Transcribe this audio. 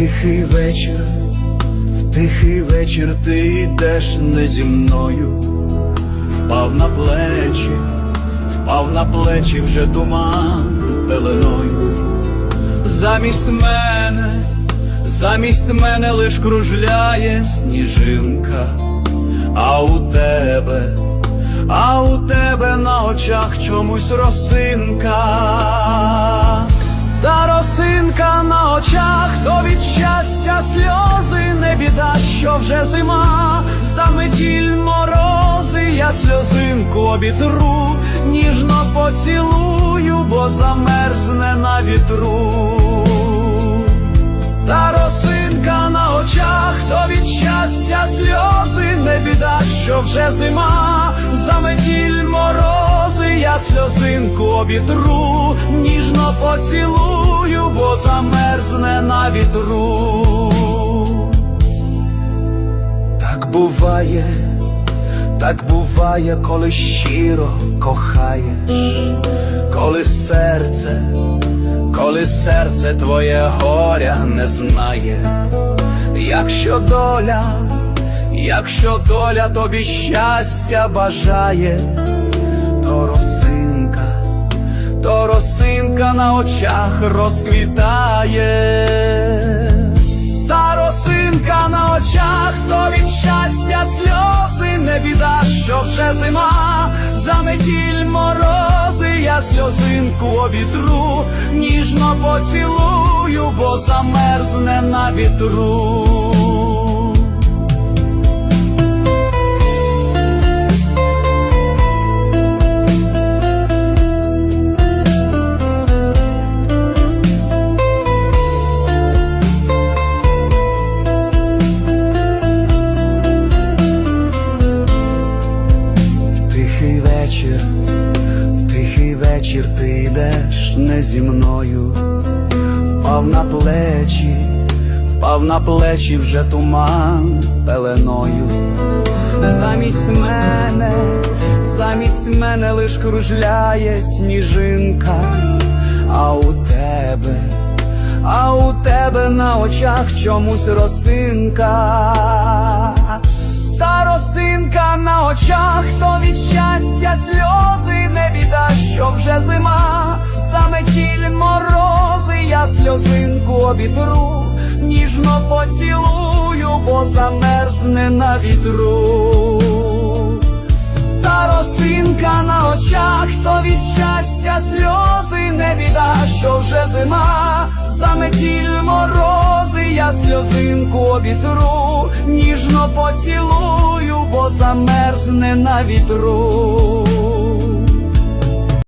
тихий вечір, в тихий вечір ти йдеш не зі мною, впав на плечі, впав на плечі вже туман пеленою. Замість мене, замість мене лиш кружляє сніжинка, а у тебе, а у тебе на очах чомусь росинка. Та росинка на очах, то від щастя сльози не біда, що вже зима, заметіль морози, я сльозинку обітру, ніжно поцілую, бо замерзне на вітру. Та росинка на очах, то від щастя сльози не біда, що вже зима, заметіль морози, я сльозинку обітру, ніжно поцілую, замерзне на вітру. Так буває, так буває, коли щиро кохаєш, коли серце, коли серце твоє горя не знає, якщо доля, якщо доля тобі щастя бажає, то росинка, то росинка на очах розквітає. Та росинка на очах, то від щастя сльози не біда, що вже зима, заметіль морози, я сльозинку обітру, ніжно поцілую, бо замерзне на вітру. Вечір ти йдеш не зі мною, впав на плечі, впав на плечі вже туман пеленою. Замість мене, замість мене лиш кружляє сніжинка, а у тебе, а у тебе на очах чомусь росинка. Сльозинку обітру, ніжно поцілую, бо замерзне на вітру. Та росинка на очах, то від щастя сльози не біда, що вже зима, заметіль морози, я сльозинку обітру, ніжно поцілую, бо замерзне на вітру.